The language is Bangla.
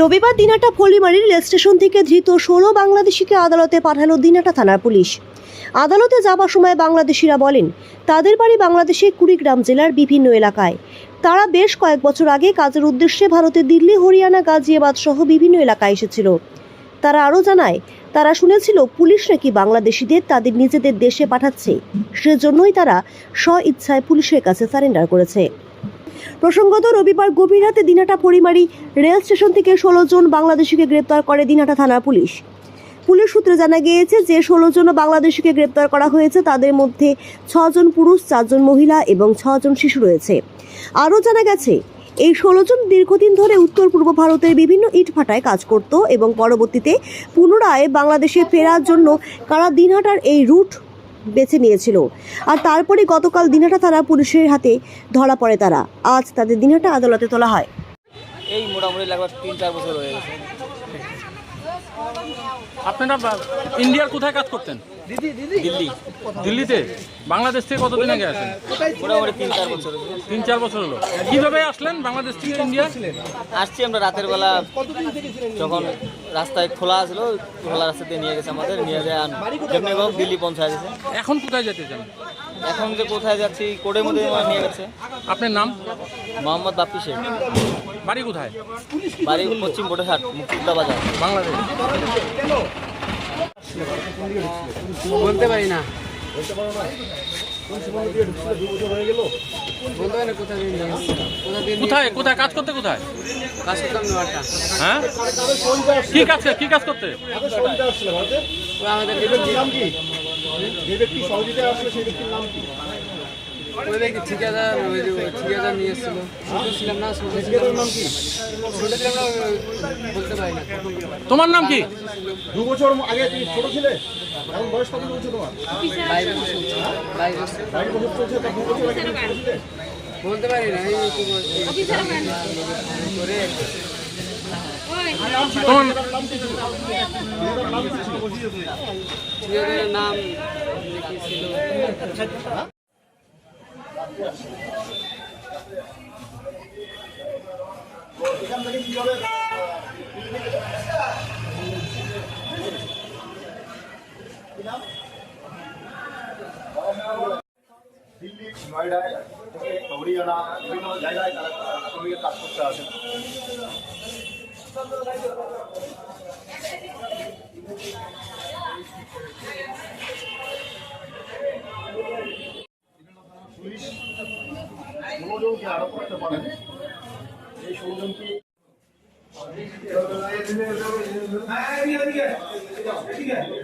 রবিবার দিনাটা ফলিমারির রেল স্টেশন থেকে ধৃত ষোলো বাংলাদেশিকে আদালতে পাঠালো দিনাটা থানার পুলিশ। আদালতে যাবার সময় বাংলাদেশিরা বলেন, তাদের বাড়ি বাংলাদেশের কুড়িগ্রাম জেলার বিভিন্ন এলাকায়। তারা বেশ কয়েক বছর আগে কাজের উদ্দেশ্যে ভারতের দিল্লি, হরিয়ানা, গাজিয়াবাদ সহ বিভিন্ন এলাকায় এসেছিল। তারা আরও জানায়, তারা শুনেছিল, পুলিশ নাকি বাংলাদেশিদের তাদের নিজেদের দেশে পাঠাচ্ছে। সেজন্যই তারা স্ব ইচ্ছায় পুলিশের কাছে সারেন্ডার করেছে। প্রসঙ্গত, রবিবার গভীর রাতে দিনাটা পরিমারি রেল স্টেশন থেকে ষোলো জন বাংলাদেশিকে গ্রেপ্তার করে দিনাটা থানার পুলিশ। পুলিশ সূত্রে জানা গিয়েছে যে, ষোলো জন বাংলাদেশিকে গ্রেপ্তার করা হয়েছে। তাদের মধ্যে ছজন পুরুষ, চারজন মহিলা এবং ছজন শিশু রয়েছে। আরও জানা গেছে, এই ষোলো জন দীর্ঘদিন ধরে উত্তর পূর্ব ভারতের বিভিন্ন ইটভাটায় কাজ করত এবং পরবর্তীতে পুনরায় বাংলাদেশে ফেরার জন্য কারা দিনহাটার এই রুট বেছে নিয়েছিল। আর তারপরে গতকাল দিনাটা তারা পুলিশের হাতে ধরা পড়ে তারা। আজ তাদের দিনাটা আদালতে তোলা হয়। এই মোটামুটি লাগবে তিন চার বছর হয়ে গেছে। আপনারা ইন্ডিয়ার কোথায় কাজ করতেন? দিল্লি দিল্লিতে? বাংলাদেশ থেকে কতদিন আগে আসেন? তিন চার বছর তিন চার বছর হলো। কীভাবে আসলেন বাংলাদেশ থেকে ইন্ডিয়া? আসছি আমরা রাতের বেলা। যখন রাস্তায় খোলা ছিল খোলা রাস্তা দিয়ে নিয়ে গেছে আমাদের নিয়ে যায় যেমনি হোক দিল্লি পৌঁছায় গেছে এখন কোথায় যেতে চান? এখন যে কোথায় যাচ্ছি কোর্টের মধ্যে নিয়ে গেছে। আপনার নাম? মোহাম্মদ বাপ্পি শেখ। বাড়ি কোথায়? বাড়ি পশ্চিম বোটেঘাট মুক্তিযোদ্ধা বাজার। বাংলাদেশ। বলতে পারি না। বলতে পারি না কোথায় কোথায় কোথায়? কাজ করতে কোথায়? কাজ করতাম হ্যাঁ? কি কাজ কি কাজ করতে? ও আমাদের ওই ঠিকাদার ওই যে ঠিকাদার নিয়ে এসেছিল। ছোট ছিলাম না ছোট ছিলাম। না ছোট ছিলাম না বলতে পারি না। তোমার নাম কি? দু বছর আগে তুমি ছোট ছিলে? এখন বয়স কত বলছো তোমার? বাইরে বসে চলছে। বাইরে বাইশ বছর চলছে তা দু বছর আগে ছিলে? বলতে পারি না এই করে। তোমার নাম কি? ছিল দিল্লি নয়ডায় থেকে হরিয়ানা বিভিন্ন জায়গায় তারা শ্রমিকের কাজ করতে আসেন পুলিশ জনকে আরোপ করতে পারেন। এই ষোলো জনকে ঠিক আছে